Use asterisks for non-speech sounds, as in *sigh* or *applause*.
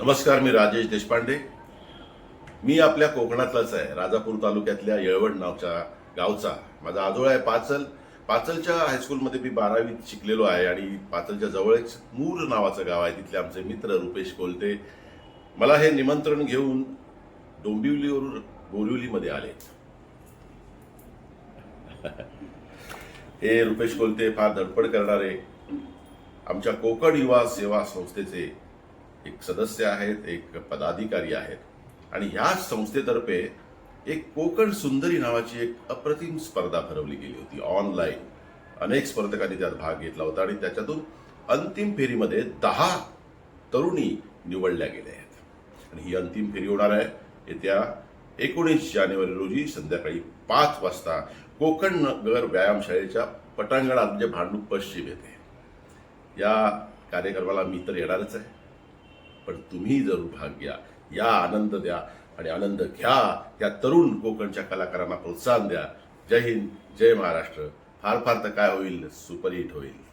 नमस्कार मी राजेश देशपांडे. मी आपल्या कोकणातलाच आहे राजापूर तालुक्यातल्या येळवड नावच्या गावचा. माझा आजोळा आहे पाचल. पाचलच्या हायस्कूलमध्ये मी बारावीत शिकलेलो आहे आणि पाचलच्या जवळच मूर नावाचं गाव आहे. तिथले आमचे मित्र रुपेश कोलते. मला हे निमंत्रण घेऊन डोंबिवलीवरून बोरिवलीमध्ये आले. *laughs* हे रुपेश कोलते फार धडपड करणारे आमच्या कोकण युवा सेवा संस्थेचे एक सदस्य आहेत एक पदाधिकारी आहेत. आणि ह्याच संस्थेतर्फे एक कोकण सुंदरी नावाची एक अप्रतिम स्पर्धा भरवली गेली होती ऑनलाईन अनेक स्पर्धकांनी त्यात भाग घेतला होता आणि त्याच्यातून अंतिम फेरीमध्ये दहा तरुणी निवडल्या गेल्या आहेत. आणि ही अंतिम फेरी होणार आहे येत्या एकोणीस जानेवारी रोजी संध्याकाळी पाच वाजता कोकण नगर व्यायामशाळेच्या पटांगणात म्हणजे भांडूप पश्चिम येते या कार्यक्रमाला मी तर येणारच आहे. पण तुम्ही जरूर भाग घ्या. या आनंद द्या आणि आनंद घ्या. या तरुण कोकणच्या कलाकारांना प्रोत्साहन द्या. जय हिंद जय महाराष्ट्र. फार फार तर काय होईल? सुपरहिट होईल.